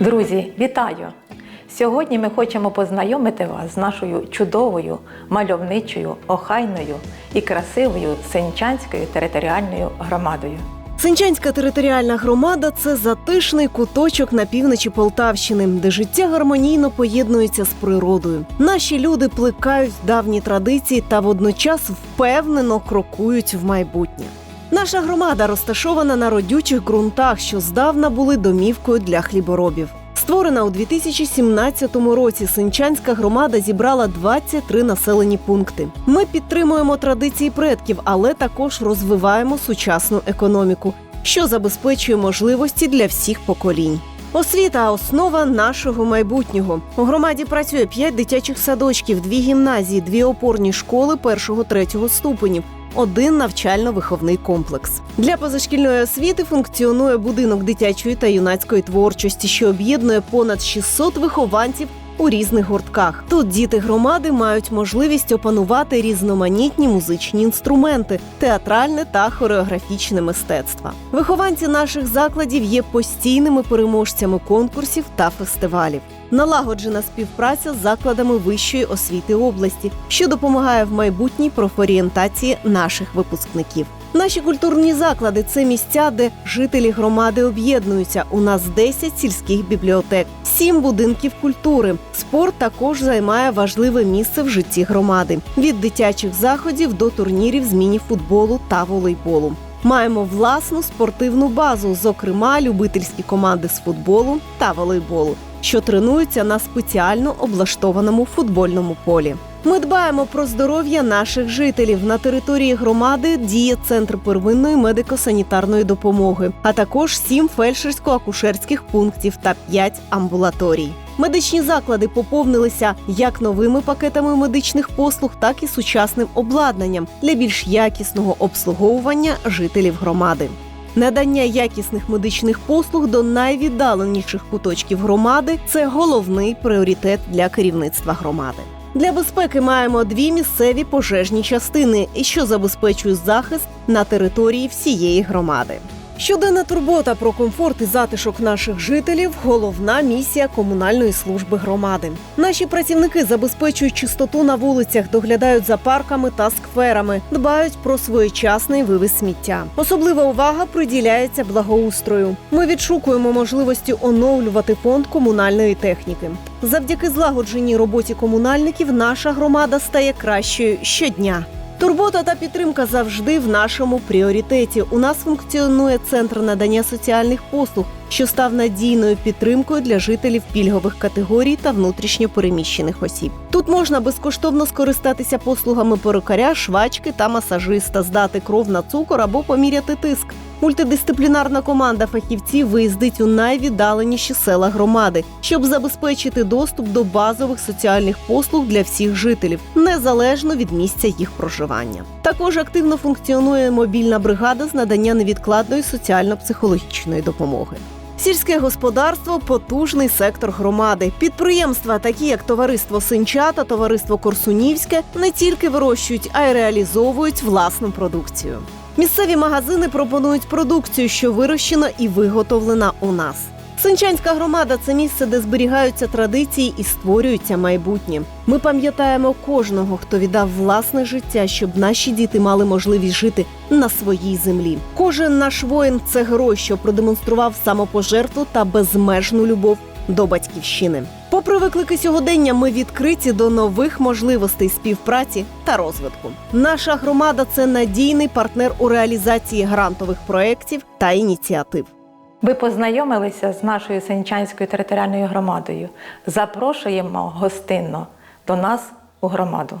Друзі, вітаю! Сьогодні ми хочемо познайомити вас з нашою чудовою, мальовничою, охайною і красивою Сенчанською територіальною громадою. Сенчанська територіальна громада це затишний куточок на півночі Полтавщини, де життя гармонійно поєднується з природою. Наші люди плекають давні традиції та водночас впевнено крокують в майбутнє. Наша громада розташована на родючих ґрунтах, що здавна були домівкою для хліборобів. Створена у 2017 році, Синчанська громада зібрала 23 населені пункти. Ми підтримуємо традиції предків, але також розвиваємо сучасну економіку, що забезпечує можливості для всіх поколінь. Освіта основа нашого майбутнього. У громаді працює 5 дитячих садочків, дві гімназії, дві опорні школи першого-третього ступенів, один навчально-виховний комплекс. Для позашкільної освіти функціонує будинок дитячої та юнацької творчості, що об'єднує понад 600 вихованців у різних гуртках. Тут діти громади мають можливість опанувати різноманітні музичні інструменти, театральне та хореографічне мистецтва. Вихованці наших закладів є постійними переможцями конкурсів та фестивалів. Налагоджена співпраця з закладами вищої освіти області, що допомагає в майбутній профорієнтації наших випускників. Наші культурні заклади це місця, де жителі громади об'єднуються. У нас 10 сільських бібліотек, 7 будинків культури. Спорт також займає важливе місце в житті громади від дитячих заходів до турнірів з міні-футболу та волейболу. Маємо власну спортивну базу, зокрема любительські команди з футболу та волейболу, що тренуються на спеціально облаштованому футбольному полі. Ми дбаємо про здоров'я наших жителів. На території громади діє центр первинної медико-санітарної допомоги, а також сім фельдшерсько-акушерських пунктів та п'ять амбулаторій. Медичні заклади поповнилися як новими пакетами медичних послуг, так і сучасним обладнанням для більш якісного обслуговування жителів громади. Надання якісних медичних послуг до найвіддаленіших куточків громади це головний пріоритет для керівництва громади. Для безпеки маємо дві місцеві пожежні частини, що забезпечують захист на території всієї громади. Щоденна турбота про комфорт і затишок наших жителів головна місія комунальної служби громади. Наші працівники забезпечують чистоту на вулицях, доглядають за парками та скверами, дбають про своєчасний вивіз сміття. Особлива увага приділяється благоустрою. Ми відшукуємо можливості оновлювати фонд комунальної техніки. Завдяки злагодженій роботі комунальників наша громада стає кращою щодня. Турбота та підтримка завжди в нашому пріоритеті. У нас функціонує центр надання соціальних послуг, що став надійною підтримкою для жителів пільгових категорій та внутрішньо переміщених осіб. Тут можна безкоштовно скористатися послугами перукаря, швачки та масажиста, здати кров на цукор або поміряти тиск. Мультидисциплінарна команда фахівців виїздить у найвіддаленіші села громади, щоб забезпечити доступ до базових соціальних послуг для всіх жителів, незалежно від місця їх проживання. Також активно функціонує мобільна бригада з надання невідкладної соціально-психологічної допомоги. Сільське господарство потужний сектор громади. Підприємства, такі як товариство Синча та товариство Корсунівське, не тільки вирощують, а й реалізовують власну продукцію. Місцеві магазини пропонують продукцію, що вирощена і виготовлена у нас. Синчанська громада це місце, де зберігаються традиції і створюється майбутнє. Ми пам'ятаємо кожного, хто віддав власне життя, щоб наші діти мали можливість жити на своїй землі. Кожен наш воїн це герой, що продемонстрував самопожертву та безмежну любов до батьківщини. Попри виклики сьогодення, ми відкриті до нових можливостей співпраці та розвитку. Наша громада це надійний партнер у реалізації грантових проєктів та ініціатив. Ви познайомилися з нашою Сенчанською територіальною громадою. Запрошуємо гостинно до нас у громаду.